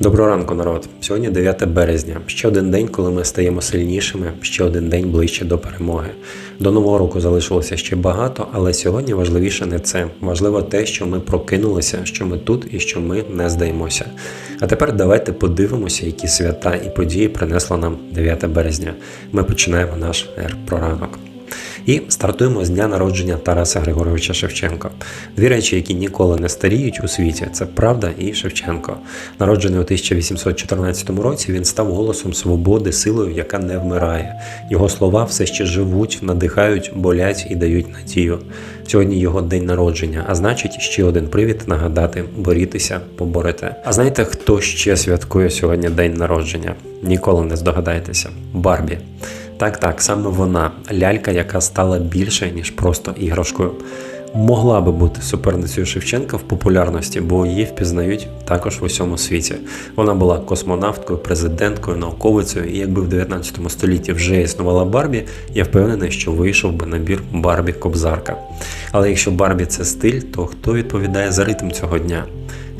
Доброго ранку, народ. Сьогодні 9 березня. Ще один день, коли ми стаємо сильнішими, ще один день ближче до перемоги. До нового року залишилося ще багато, але сьогодні важливіше не це. Важливо те, що ми прокинулися, що ми тут і що ми не здаємося. А тепер давайте подивимося, які свята і події принесло нам 9 березня. Ми починаємо наш ер проранок. І стартуємо з дня народження Тараса Григоровича Шевченка. Дві речі, які ніколи не старіють у світі, це правда і Шевченко. Народжений у 1814 році, він став голосом свободи, силою, яка не вмирає. Його слова все ще живуть, надихають, болять і дають надію. Сьогодні його день народження, а значить, ще один привід нагадати: борітеся, поборете. А знаєте, хто ще святкує сьогодні день народження? Ніколи не здогадаєтеся. Барбі. Так, так, саме вона, лялька, яка стала більше, ніж просто іграшкою. Могла би бути суперницею Шевченка в популярності, бо її впізнають також в усьому світі. Вона була космонавткою, президенткою, науковицею, і якби в 19 столітті вже існувала Барбі, я впевнений, що вийшов би набір Барбі Кобзарка. Але якщо Барбі це стиль, то хто відповідає за ритм цього дня?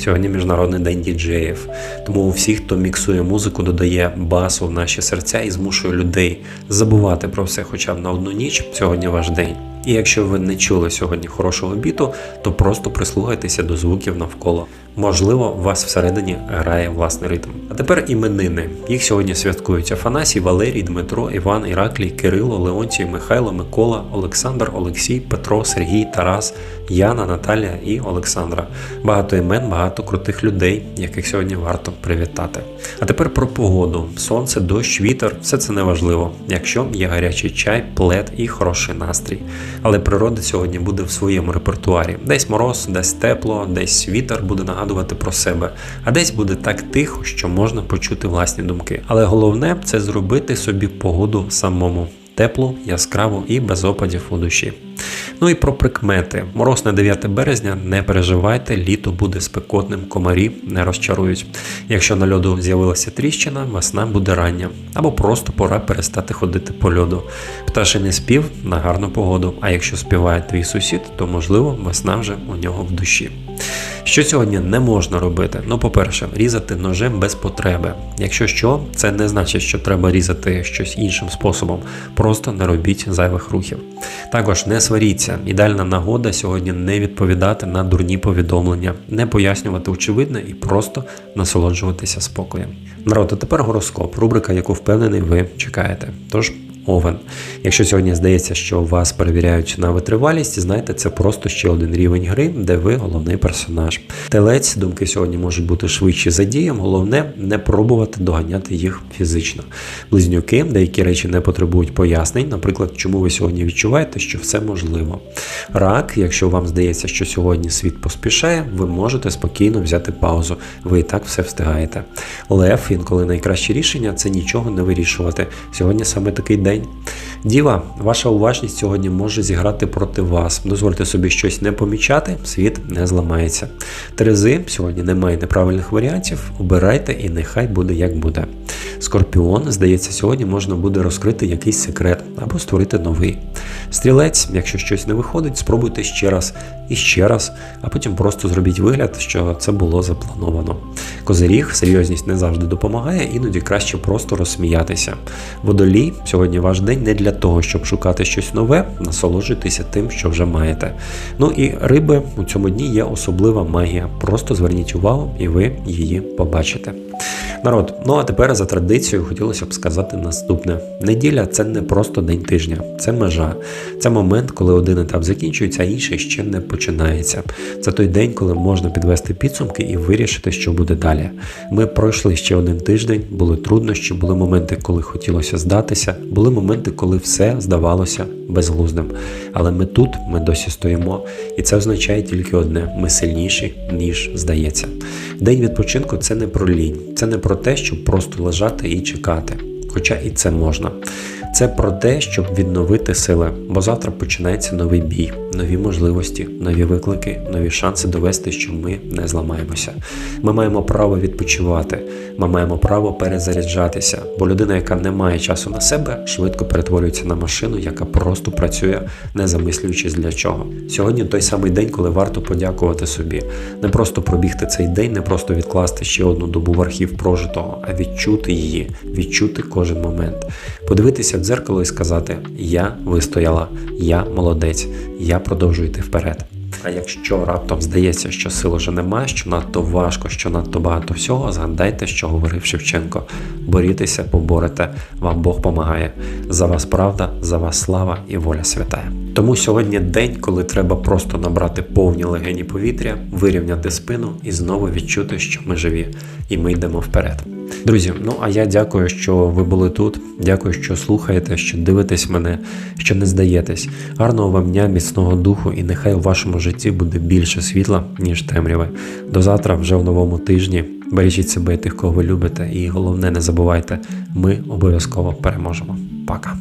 Сьогодні міжнародний день діджеїв. Тому всі, хто міксує музику, додає басу в наші серця і змушує людей забувати про все хоча б на одну ніч. Сьогодні ваш день. І якщо ви не чули сьогодні хорошого біту, то просто прислухайтеся до звуків навколо. Можливо, у вас всередині грає власний ритм. А тепер іменини. Їх сьогодні святкують Афанасій, Валерій, Дмитро, Іван, Іраклій, Кирило, Леонтій, Михайло, Микола, Олександр, Олексій, Петро, Сергій, Тарас, Яна, Наталія і Олександра. Багато імен, багато крутих людей, яких сьогодні варто привітати. А тепер про погоду: сонце, дощ, вітер все це не важливо, якщо є гарячий чай, плед і хороший настрій. Але природа сьогодні буде в своєму репертуарі. Десь мороз, десь тепло, десь вітер буде нагадувати про себе, а десь буде так тихо, що можна почути власні думки. Але головне це зробити собі погоду самому. Теплу, яскраву і без опадів у душі. Ну і про прикмети. Мороз на 9 березня, не переживайте, літо буде спекотним, комарі не розчарують. Якщо на льоду з'явилася тріщина, весна буде рання, або просто пора перестати ходити по льоду. Пташиний спів на гарну погоду, а якщо співає твій сусід, то можливо весна вже у нього в душі. Що сьогодні не можна робити? Ну, по-перше, різати ножем без потреби. Якщо що, це не значить, що треба різати щось іншим способом. Просто не робіть зайвих рухів. Також не сваріться. Ідеальна нагода сьогодні не відповідати на дурні повідомлення, не пояснювати очевидне і просто насолоджуватися спокоєм. Народ, а тепер гороскоп, рубрика, яку впевнений ви чекаєте. Тож. Овен. Якщо сьогодні здається, що вас перевіряють на витривалість, знайте, це просто ще один рівень гри, де ви головний персонаж. Телець, думки сьогодні можуть бути швидші за дієм, головне не пробувати доганяти їх фізично. Близнюки, деякі речі не потребують пояснень, наприклад, чому ви сьогодні відчуваєте, що все можливо. Рак, якщо вам здається, що сьогодні світ поспішає, ви можете спокійно взяти паузу, ви і так все встигаєте. Лев, інколи найкраще рішення це нічого не вирішувати. Сьогодні саме такий день. day Діва, ваша уважність сьогодні може зіграти проти вас. Дозвольте собі щось не помічати, світ не зламається. Терези, сьогодні немає неправильних варіантів. Обирайте і нехай буде як буде. Скорпіон, здається, сьогодні можна буде розкрити якийсь секрет або створити новий. Стрілець, якщо щось не виходить, спробуйте ще раз і ще раз, а потім просто зробіть вигляд, що це було заплановано. Козиріг, серйозність не завжди допомагає, іноді краще просто розсміятися. Водолій, сьогодні ваш день не для того, щоб шукати щось нове, насолоджуйтеся тим, що вже маєте. Ну і риби у цьому дні є особлива магія. Просто зверніть увагу, і ви її побачите. Народ, ну а тепер за традицією хотілося б сказати наступне: неділя це не просто день тижня, це межа. Це момент, коли один етап закінчується, а інший ще не починається. Це той день, коли можна підвести підсумки і вирішити, що буде далі. Ми пройшли ще один тиждень, були труднощі, були моменти, коли хотілося здатися, були моменти, коли все здавалося безглуздим. Але ми тут, ми досі стоїмо, і це означає тільки одне: ми сильніші, ніж здається. День відпочинку це не про лінь, це не про те, щоб просто лежати і чекати. Хоча і це можна. Це про те, щоб відновити сили, бо завтра починається новий бій, нові можливості, нові виклики, нові шанси довести, що ми не зламаємося. Ми маємо право відпочивати, ми маємо право перезаряджатися, бо людина, яка не має часу на себе, швидко перетворюється на машину, яка просто працює, не замислюючись для чого. Сьогодні той самий день, коли варто подякувати собі, не просто пробігти цей день, не просто відкласти ще одну добу в архів прожитого, а відчути її, відчути кожен момент, подивитися в дзеркало і сказати: Я вистояла, я молодець, я продовжую йти вперед. А якщо раптом здається, що сил уже немає, що надто важко, що надто багато всього, згадайте, що говорив Шевченко: борітеся, поборете, вам Бог помагає. За вас правда, за вас слава і воля святая. Тому сьогодні день, коли треба просто набрати повні легені повітря, вирівняти спину і знову відчути, що ми живі, і ми йдемо вперед. Друзі, ну а я дякую, що ви були тут. Дякую, що слухаєте, що дивитесь мене, що не здаєтесь. Гарного вам дня, міцного духу, і нехай у вашому житті буде більше світла, ніж темряви. До завтра, вже в новому тижні. Бережіть себе і тих, кого ви любите, і головне, не забувайте, ми обов'язково переможемо. Пока.